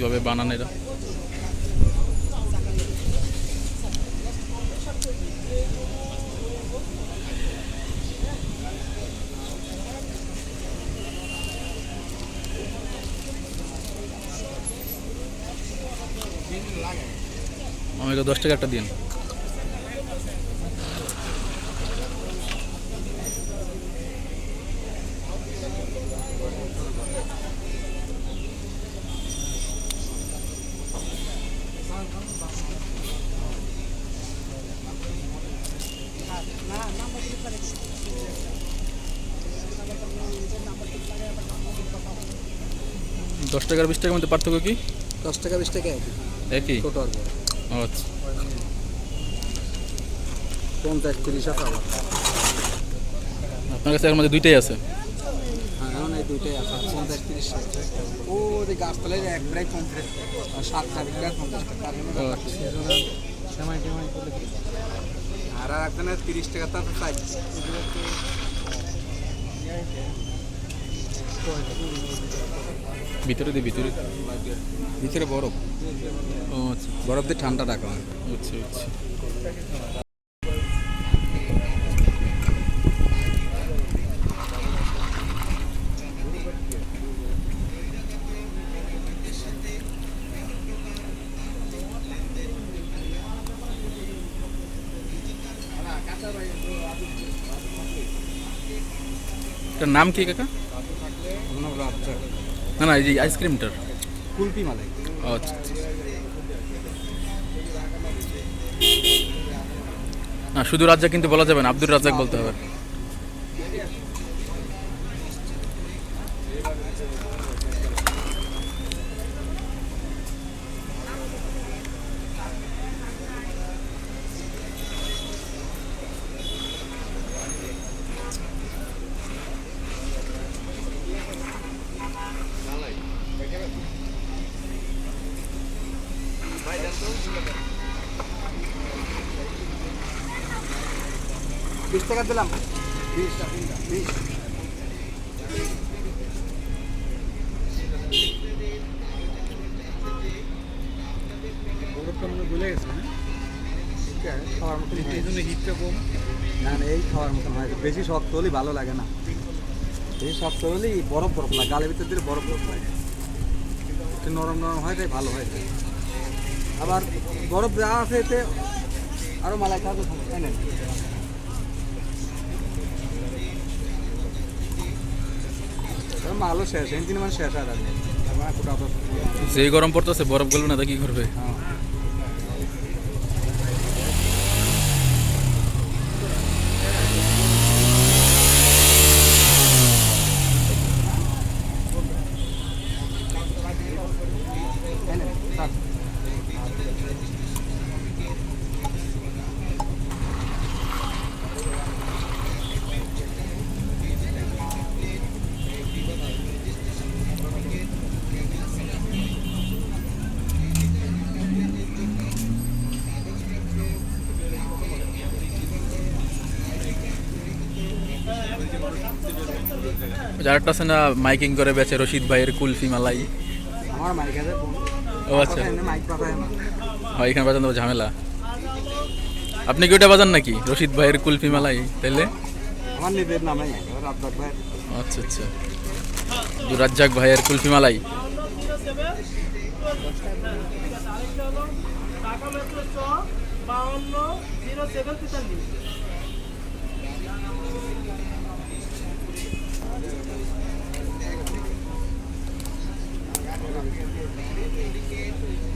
কীভাবে বানান এরা? আমাকে দশ টাকা একটা দিন। দশ টাকার বিশ টাকার মধ্যে পার্থক্য কি? দশ টাকা বিশ টাকা একই। একই? ছোট আর আচ্ছা। পঞ্চাশ তিরিশ আছে আবার আপনার কাছে এর মধ্যে দুইটাই আছে? হ্যাঁ দুইটাই আছে। পঞ্চাশ তিরিশ ও যে একবারে সাত পঞ্চাশ টাকা। সেমাই টেমাই করলে আর তিরিশ টাকা তার চাই ভিতরে দিয়ে ভিতরে। ভিতরে বরফ। ও আচ্ছা। বরফ দিয়ে ঠান্ডা রাখা হয়। আচ্ছা আচ্ছা। নাম কি কাকা? না না এই যে আইসক্রিমটার। কুলপি মালাই। আচ্ছা আচ্ছা। না শুধু রাজ্জাক কিন্তু বলা যাবে না আব্দুর রাজ্জাক বলতে হবে। বিশ টাকা দিলাম। বিশ খাওয়ার কম না না, এই খাওয়ার হয় বেশি শক্ত হলেই ভালো লাগে না। বেশি শক্ত হলেই বরফ বরফ লাগে, গালের ভিতর দিলে বরফ বরফ লাগে। একটু নরম নরম হয় তাই ভালো হয় আবার বরফ দেওয়া আছে এতে আরও মালাই থাকবে তাই না এবার মালও শেষ মানে আর আর কোথাও গরম পড়তেছে বরফ গলবে না তা কি করবে হ্যাঁ। যারটা আছে না মাইকিং করে বেচে রশিদ ভাইয়ের কুলফি মালাই। আমার মাইক আছে ও আচ্ছা। হয় এখানে বাজান তো ঝামেলা। আপনি কি ওটা বাজান নাকি? রশিদ ভাইয়ের কুলফি মালাই তাইলে? আমার নিজের নামে আচ্ছা আচ্ছা। রাজ্জাক ভাইয়ের কুলফি মালাই। ঢাকা মেট্রো চ বাউন্ন জিরো সেভেন তেতাল্লিশ game.